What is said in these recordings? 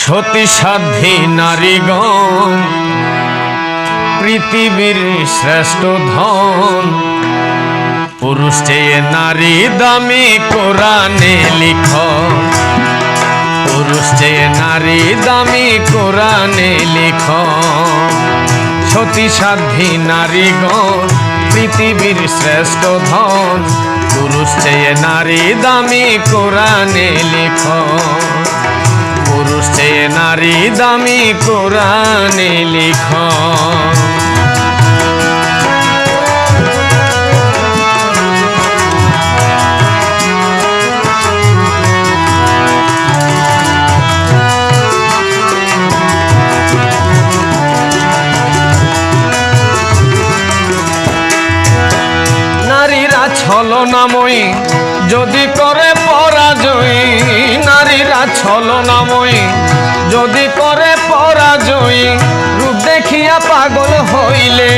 সতী সাধ্যী নারীগণ, পৃথিবীর শ্রেষ্ঠ ধন। পুরুষ চেয়ে নারী দামি কোরআনে লিখ পুরুষ চেয়ে নারী দামি কোরআনে লিখ সতী সাধ্যী নারীগণ পৃথিবীর শ্রেষ্ঠ ধন। পুরুষ চেয়ে নারী দামি কোরআনে লিখ পুরুষ চেয়ে নারী দামি কোরআনে লিখ ছলনাময়ী যদি করে পরাজয়ী, নারীরা ছলনাময়ী যদি করে পরাজয়ী, রূপ দেখিয়া পাগল হইলে।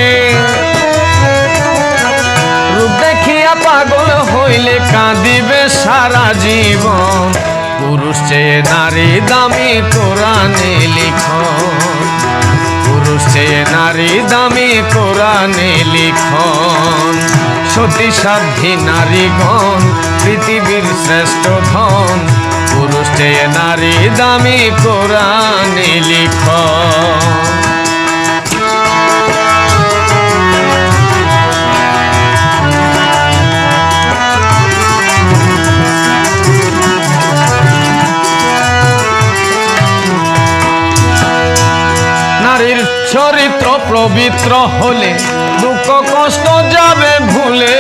রূপ দেখিয়া পাগল হইলে কাঁদিবে সারা জীবন। পুরুষ চেয়ে নারী দামি কোরআনে লিখ পুরুষ চেয়ে নারী দামি কোরআনে লিখন। সতী সাধ্যী নারীগণ পৃথিবীর শ্রেষ্ঠ ধন। পুরুষে নারী দামি কোরআনে লিখন। চরিত্র পবিত্র হলে দুঃখ কষ্ট যাবে ভুলে।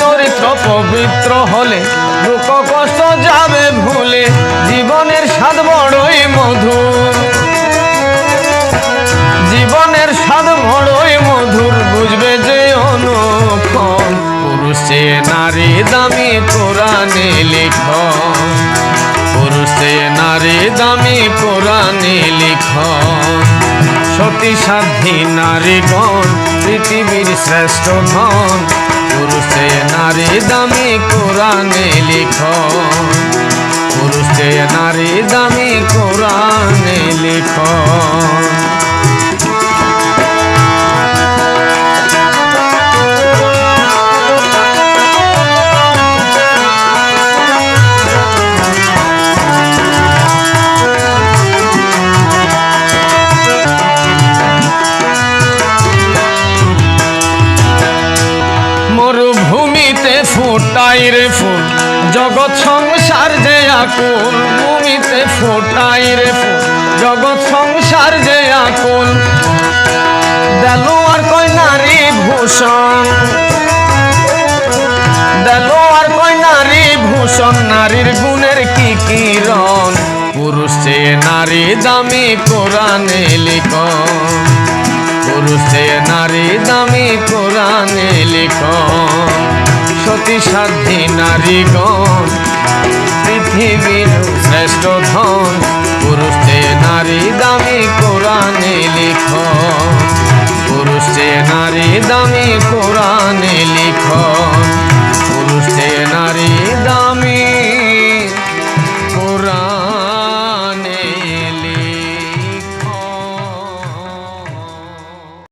চরিত্র পবিত্র হলে দুঃখ কষ্ট যাবে ভুলে। জীবনের স্বাদ বড়ই মধুর। জীবনের স্বাদ বড়ই মধুর, বুঝবে যে অনুক্ষণ পুরুষে নারী দামি কোরআনে লিখ পুরুষে নারী দামি কোরআনে লিখ সতী সাধ্যী নারীগণ পৃথিবীর শ্রেষ্ঠ ধন। পুরুষে নারী দামি কোরআনে লিখন। পুরুষে নারী দামি কোরআনে লিখ মরুভূমিতে ফোটাই রে ফুল। জগৎ সংসার যে আকুল, ভূমিতে ফোটাই ফুল। জগৎ সংসার যে আকুল দেলো আর কয় নারী ভূষণ। দেলো আর কয় নারী ভূষণ, নারীর গুণের কি কিরণ পুরুষ চেয়ে নারী দামি কোরআনে লিখন। পুরুষে নারী দামি পুরাণে লিখ সতী সাধ্যী নারীগণ পৃথিবীর শ্রেষ্ঠ ধন, পুরুষে নারী দামি কোরআনে লিখ পুরুষে নারী দামি কোরআনে